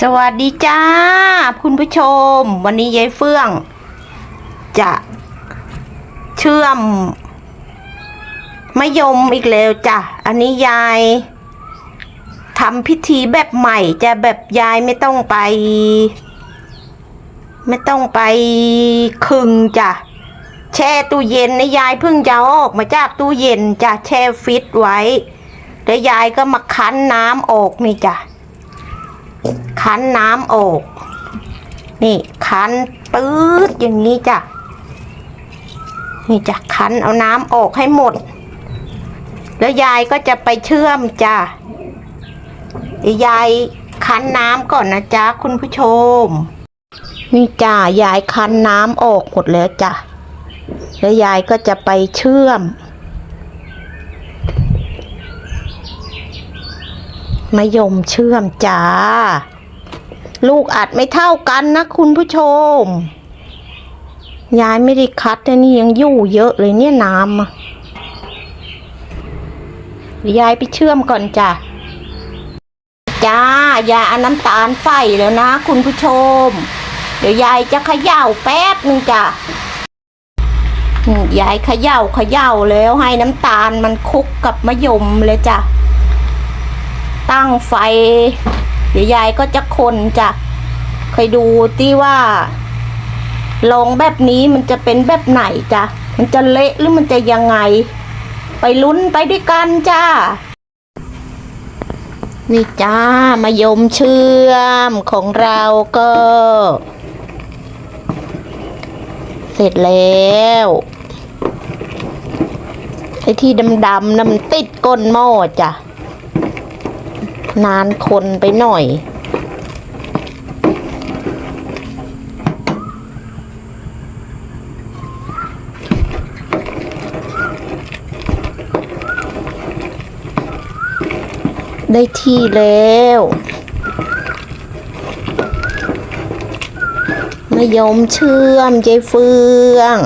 สวัสดีจ้า คุณผู้ชม วันนี้ยายเฟื่อง จะเชื่อมมะยมอีกแล้วจ้ะ อันนี้ยายทำพิธีแบบใหม่จะแบบยายไม่ต้องไป ไม่ต้องไปคึงจ้ะ แช่ตู้เย็นนะยายเพิ่งจะอออกมาจากตู้เย็นจ้ะแช่ฟิตไว้ แล้วยายก็มาคั้นน้ำออกนี่จ้ะ คั้นน้ำออก นี่คั้นปื๊ดอย่างนี้จ้ะ นี่จ้ะคั้นเอาน้ำออกให้หมด แล้วยายก็จะไปเชื่อมจ้ะยวยายคั้นน้ำก่อนนะจ๊ะคุณผู้ชม นี่จ้ะยายคั้นน้ำออกหมดแล้วจ้ะแล้วยายก็จะไปเชื่อม มะยมเชื่อมจ้า ลูกอัดไม่เท่ากันนะคุณผู้ชม ยายไม่ได้คัดแต่นี่ยังยู่เยอะเลยเนี่ยน้ำยายไปเชื่อมก่อนจ้ะจ้ายายเอาน้ำตาลใส่แล้วนะ คุณผู้ชม เดี๋ยวยายจะเขย่าแป๊บนึงจ้ะยายเขย่าเขย่าแล้วให้น้ำตาลมันคลุกกับมะยมเลยจ้ะ ตั้งไฟ เดี๋ยวยายก็จะคนจะเคยดูที่ว่าลองแบบนี้มันจะเป็นแบบไหนจ้ะ มันจะเละหรือมันจะยังไง ไปลุ้นไปด้วยกันจ้า นี่จ้ามายมเชื่อมของเราก็ เสร็จแล้วไอ้ที่ดำๆน้ำมันติดก้นหม้อจ้ะ นานคนไปหน่อย ได้ที่แล้วมายมเชื่อมยายเฟือง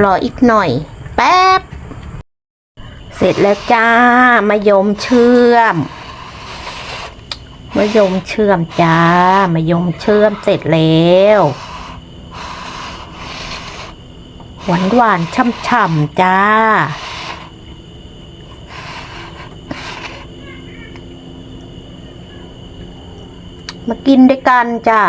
รออีกหน่อย แป๊บ เสร็จแล้วจ้ามายมเชื่อมมายมเชื่อมจ้ามายมเชื่อมเสร็จแล้วหวานหวานๆช่ำๆจ้า มากินด้วยกันจ้า